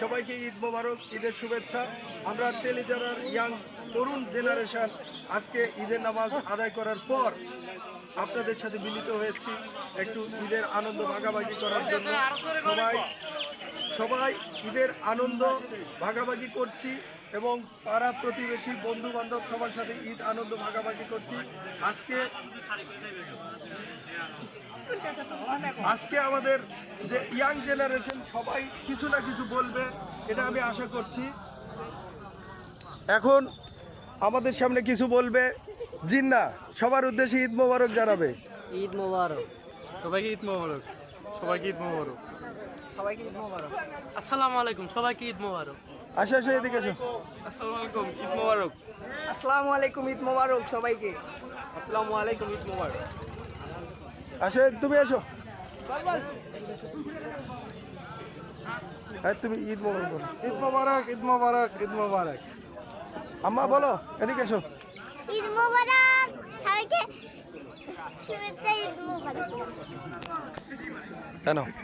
সবাইকে ঈদ মোবারক, ঈদের শুভেচ্ছা। আমরা তেলিজারার ইয়াং তরুণ জেনারেশন আজকে ঈদের নামাজ আদায় করার পর আপনাদের সাথে মিলিত হয়েছি একটু ঈদের আনন্দ ভাগাভাগি করার জন্য। সবাই সবাই ঈদের আনন্দ ভাগাভাগি করছি এবং পাড়া প্রতিবেশী বন্ধু বান্ধব সবার সাথে ঈদ আনন্দ ভাগাভাগি করছি। আজকে আজকে আমাদের যে ইয়াং জেনারেশন সবাই কিছু না কিছু বলবে এটা আমি আশা করছি। এখন আমাদের সামনে কিছু বলবে। জিন্না সবার উদ্দেশ্যে ঈদ মোবারক জানাবে। ঈদ মোবারক। সবাইকে ঈদ মোবারক। সবাইকে ঈদ মোবারক। সবাইকে ঈদ মোবারক। আসসালামু আলাইকুম সবাইকে ঈদ মোবারক। আসো আসো এদিকে আসো। আসসালামু আলাইকুম ঈদ মোবারক। আসসালামু আলাইকুম ঈদ মোবারক সবাইকে। আসসালামু আলাইকুম ঈদ মোবারক। আসো তুমি আসো। তুমি ঈদ মোবারক বলো। ঈদ মোবারক ঈদ মোবারক ঈদ মোবারক। আম্মা বলো এদিকে এসো। ঈদ মোবারক সবাইকে শুভেচ্ছা ঈদ মোবারক। কেন